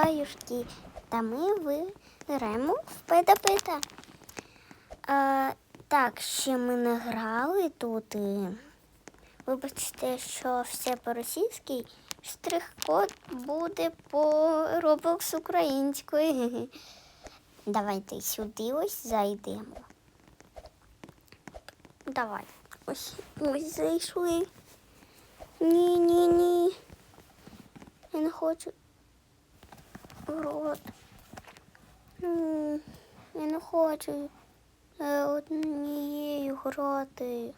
гаюшки. Та ми виграємо в пета-пета. А, так, ще ми не грали тут. І... Вибачте, що все по-російськи. Штрих-код буде по Roblox українською. Давайте сюди ось зайдемо. Давай. Ось, ось зайшли. Ні, ні, ні. Я не хочу. Рот. Я не хочу е, однією грати.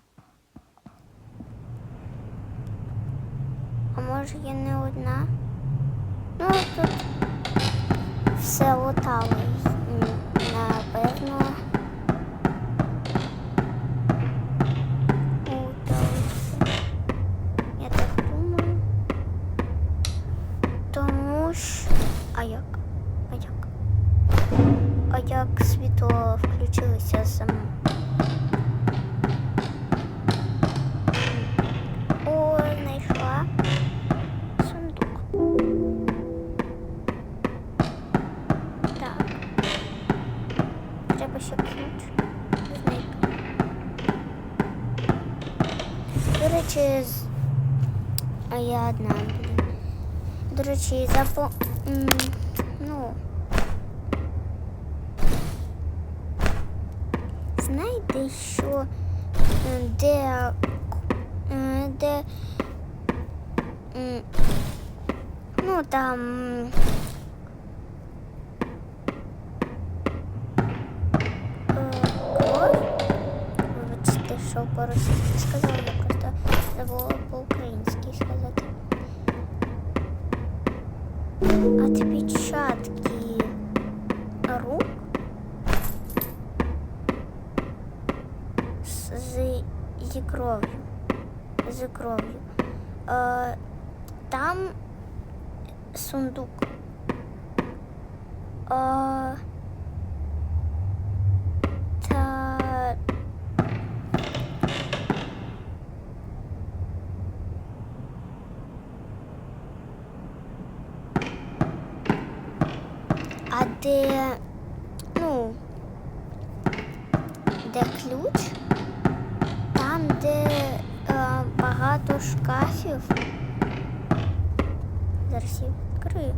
А може я не одна? Ну, тут все лутало, Напевно. З... а я одна, блін. До речі, запо... Ну. Знаєте, що де, де ну там е. Вибачте, що по-російськи сказала, я просто забула по-українськи сказати. Отпечатки рук з, зі кров'ю. З кров'ю. Е, там сундук. Е, та А де, ну, де ключ? Там, де е, багато шкафів. Зараз я відкрию.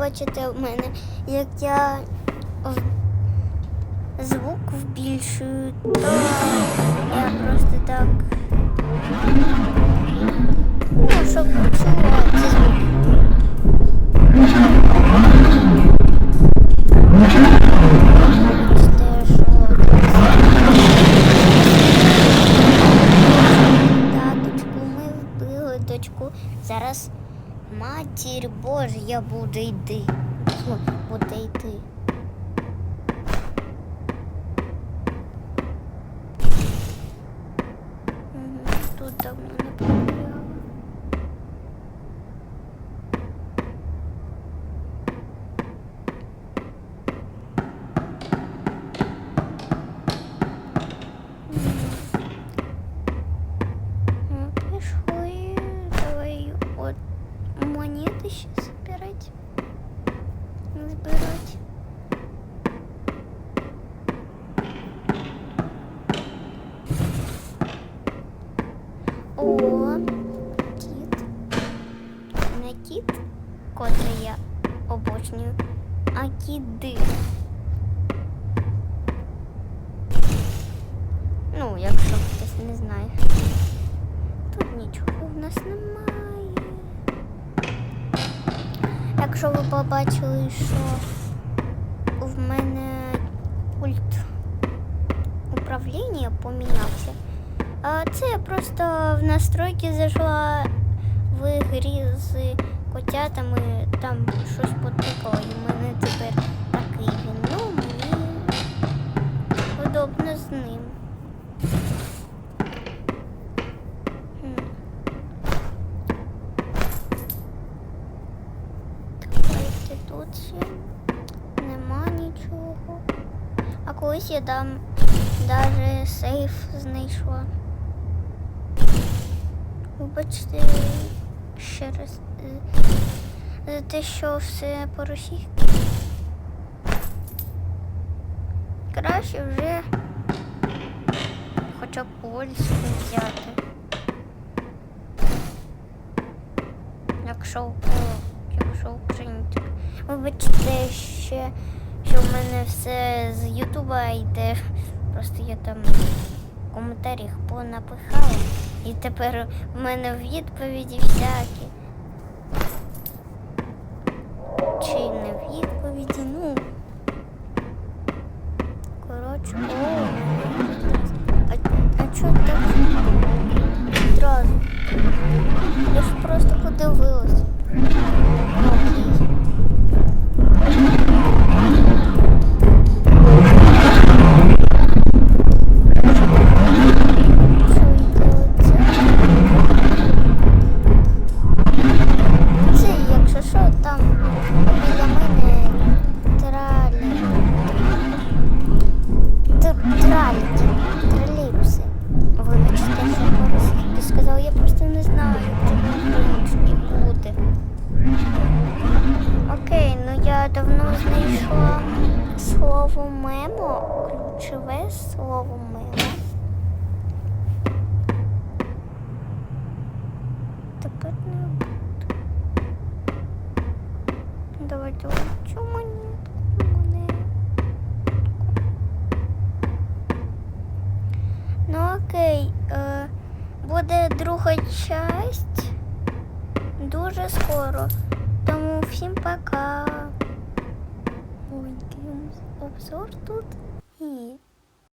Бачите в мене, як я звук збільшую, то я просто так. Ну, щоб чувати звук. Матір Божа буде йти. Фу, Буде йти. Мгм, Тут давно А кіди? Ну, якщо хтось не знає. Тут нічого в нас немає. Якщо ви побачили, що в мене пульт управління помінявся, це я просто в настройки зайшла в грі з котятами, там щось потикало і мене. З ним. Давайте тут ще нема нічого. А колись я там даже сейф знайшла. Вибачте ще раз е, за те, що все по-російськи. Краще вже хоча б польську взяти. Якщо, о, якщо українська. Вибачте ще, що в мене все з Ютуба йде. Просто я там в коментарях понапихала. І тепер в мене відповіді всякі. Чи не відповіді, ну. Коротше, давно знайшла слово мемо, ключове слово мемо. Тепер не буде. Давайте оцю монетку, монетку. Ну окей, е, буде друга часть дуже скоро. Тому всім пока. Ой, який у нас обзор тут. І